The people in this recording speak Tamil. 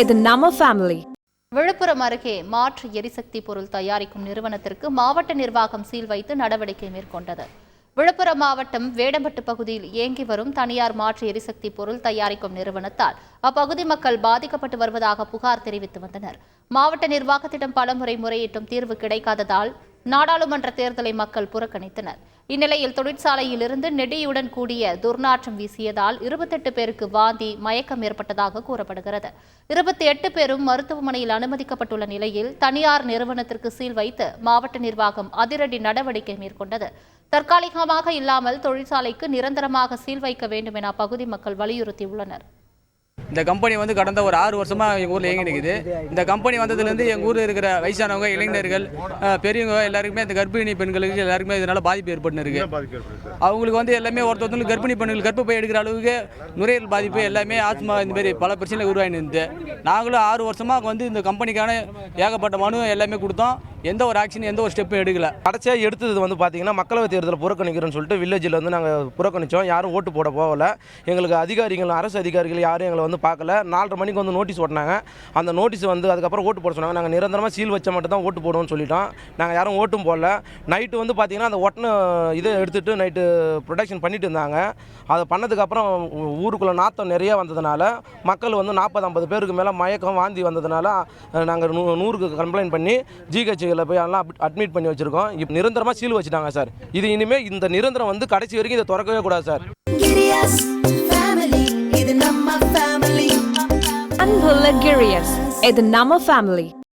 இது நம்ம ஃபேமிலி விழுப்புரம் அருகே மாற்று எரிசக்தி பொருள் தயாரிக்கும் நிறுவனத்திற்கு மாவட்ட நிர்வாகம் சீல் வைத்து நடவடிக்கை மேற்கொண்டது. விழுப்புரம் மாவட்டம் வேடம்பட்டு பகுதியில் இயங்கி வரும் தனியார் மாற்று எரிசக்தி பொருள் தயாரிக்கும் நிறுவனத்தால் அப்பகுதி மக்கள் பாதிக்கப்பட்டு வருவதாக புகார் தெரிவித்து வந்தனர். மாவட்ட நிர்வாகத்திடம் பலமுறை முறையிட்டும் தீர்வு கிடைக்காததால் நாடாளுமன்ற தேர்தலை மக்கள் புறக்கணித்தனர். இந்நிலையில் தொழிற்சாலையிலிருந்து நெடியுடன் கூடிய துர்நாற்றம் வீசியதால் இருபத்தெட்டு பேருக்கு வாந்தி மயக்கம் ஏற்பட்டதாக கூறப்படுகிறது. இருபத்தி எட்டு பேரும் மருத்துவமனையில் அனுமதிக்கப்பட்டுள்ள நிலையில் தனியார் நிறுவனத்திற்கு சீல் வைத்து மாவட்ட நிர்வாகம் அதிரடி நடவடிக்கை மேற்கொண்டது. தற்காலிகமாக இல்லாமல் தொழிற்சாலைக்கு நிரந்தரமாக சீல் வைக்க வேண்டும் என அப்பகுதி மக்கள் வலியுறுத்தியுள்ளனர். இந்த கம்பெனி வந்து கடந்த ஒரு ஆறு வருஷமாக எங்கள் ஊரில் இயங்கி நிற்குது இந்த கம்பெனி வந்ததுலேருந்து எங்கள் ஊரில் இருக்கிற வயசானவங்க இளைஞர்கள் பெரியவங்க எல்லாருக்குமே இந்த கர்ப்பிணி பெண்களுக்கு எல்லாருக்குமே இதனால் பாதிப்பு ஏற்பட்டு இருக்கு அவங்களுக்கு வந்து எல்லாமே ஒருத்தவங்களுக்கு கர்ப்பிணி பெண்கள் கர்ப்பப்பை எடுக்கிற அளவுக்கு நுரையீரல் பாதிப்பு எல்லாமே ஆஸ்மா இந்த மாதிரி பல பிரச்சனை உருவாகி இருந்து நாங்களும் ஆறு வருஷமாக வந்து இந்த கம்பெனிக்கான ஏகப்பட்ட மனு எல்லாமே கொடுத்தோம். எந்த ஒரு ஆக்ஷன் எந்த ஒரு ஸ்டெப்பும் எடுக்கல. கடைசியாக எடுத்தது வந்து பார்த்தீங்கன்னா மக்களவை தேர்தலில் புறக்கணிக்கிறோன்னு சொல்லிட்டு வில்லேஜில் வந்து நாங்கள் புறக்கணித்தோம் யாரும் ஓட்டு போட போகல. எங்களுக்கு அதிகாரிகள் அரசு அதிகாரிகள் யாரும் எங்களை வந்து பார்க்கல. நாலரை மணிக்கு வந்து நோட்டீஸ் ஓட்டினாங்க. அந்த நோட்டீஸ் வந்து அதுக்கப்புறம் ஓட்டு போட சொன்னாங்க. நாங்கள் நிரந்தரமாக சீல் வச்ச மட்டும் தான் ஓட்டு போடுவோம்னு சொல்லிட்டோம். நாங்கள் யாரும் ஓட்டும் போடல. நைட்டு வந்து பார்த்தீங்கன்னா அந்த ஒட்டின இதை எடுத்துகிட்டு நைட்டு ப்ரொடக்ஷன் பண்ணிட்டு இருந்தாங்க. அதை பண்ணதுக்கப்புறம் ஊருக்குள்ளே நாத்தம் நிறைய வந்ததுனால மக்கள் வந்து நாற்பது ஐம்பது பேருக்கு மேலே மயக்கம் வாந்தி வந்ததுனால நாங்கள் நூ நூறுக்கு கம்ப்ளைண்ட் பண்ணி ஜிஹெச்சில் போய் எல்லாம் அட்மிட் பண்ணி வச்சுருக்கோம். இப்போ நிரந்தரமாக சீல் வச்சுட்டாங்க சார் இது இனிமேல் இந்த நிரந்தரம் வந்து கடைசி வரைக்கும் இதை திறக்கவே கூடாது சார். அன்புள்ள கிரியஸ் இது நம்ம ஃபேமிலி